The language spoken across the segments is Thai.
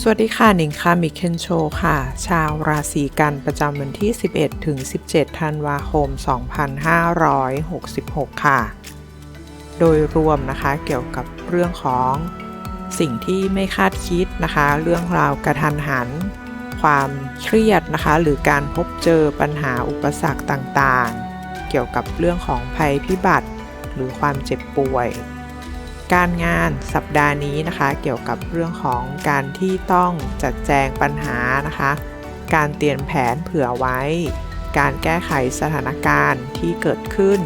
สวัสดีค่ะหนิงค่ะมิเคนโชค่ะ ชาวราศีกันประจำวันที่ 11 ถึง 17 ธันวาคม 2566 ค่ะ โดยรวมนะคะเกี่ยวกับเรื่องของสิ่งที่ไม่คาดคิดนะคะ เรื่องราวกระทันหัน ความเครียดนะคะ หรือการพบเจอปัญหาอุปสรรคต่างๆ เกี่ยวกับเรื่องของภัยพิบัติ หรือความเจ็บป่วย การงานสัปดาห์นี้นะคะ เกี่ยวกับเรื่องของการที่ต้องจัดแจงปัญหานะคะ การเตรียมแผนเผื่อไว้ การแก้ไขสถานการณ์ที่เกิดขึ้น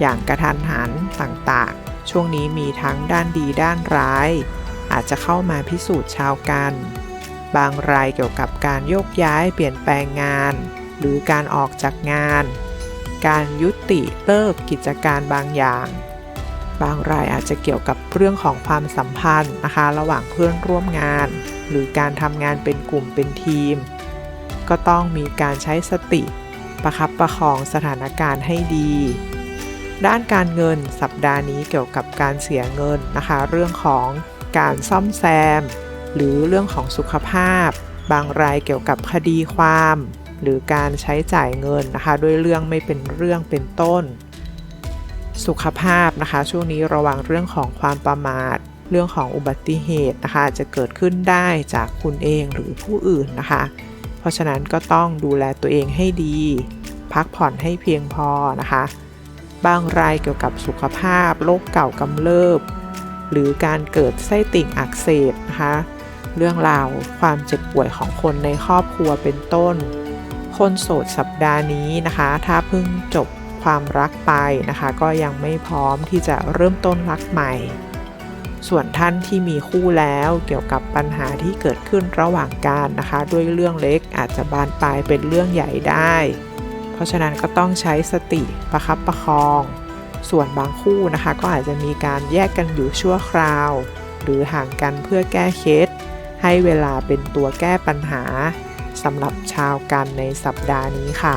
อย่างกระทันหันต่างๆ ช่วงนี้มีทั้งด้านดีด้านร้าย อาจจะเข้ามาพิสูจน์ชาวกัน บางรายเกี่ยวกับการโยกย้ายเปลี่ยนแปลงงาน หรือการออกจากงาน การยุติเลิกกิจการบางอย่าง บางรายอาจจะเกี่ยวกับเรื่องของความสัมพันธ์นะคะ ระหว่างเพื่อนร่วมงาน หรือการทำงานเป็นกลุ่มเป็นทีม ก็ต้องมีการใช้สติประคับประคองสถานการณ์ให้ดี ด้านการเงินสัปดาห์นี้เกี่ยวกับการเสียเงินนะคะ เรื่องของการซ่อมแซม หรือเรื่องของสุขภาพ บางรายเกี่ยวกับคดีความ หรือการใช้จ่ายเงินนะคะ ด้วยเรื่องไม่เป็นเรื่องเป็นต้น สุขภาพนะคะ ช่วงนี้ระวังเรื่องของความประมาท เรื่องของอุบัติเหตุนะคะจะเกิดขึ้นได้จากคุณเองหรือผู้อื่นนะคะ เพราะฉะนั้นก็ต้องดูแลตัวเองให้ดี พักผ่อนให้เพียงพอนะคะ บางรายเกี่ยวกับสุขภาพโรคเก่ากำเริบ หรือการเกิดไส้ติ่งอักเสบนะคะเรื่องราวความเจ็บป่วยของคนในครอบครัวเป็นต้น คนโสดสัปดาห์นี้นะคะ ถ้าเพิ่งจบ ความรักไปนะคะ ก็ยังไม่พร้อมที่จะเริ่มต้นรักใหม่ ส่วนท่านที่มีคู่แล้วเกี่ยวกับปัญหาที่เกิดขึ้นระหว่างการนะคะ ด้วยเรื่องเล็กอาจจะบานปลายเป็นเรื่องใหญ่ได้ เพราะฉะนั้นก็ต้องใช้สติประคับประคอง ส่วนบางคู่นะคะ ก็อาจจะมีการแยกกันอยู่ชั่วคราว หรือห่างกันเพื่อแก้เคล็ดให้เวลาเป็นตัวแก้ปัญหาสำหรับชาวกันในสัปดาห์นี้ค่ะ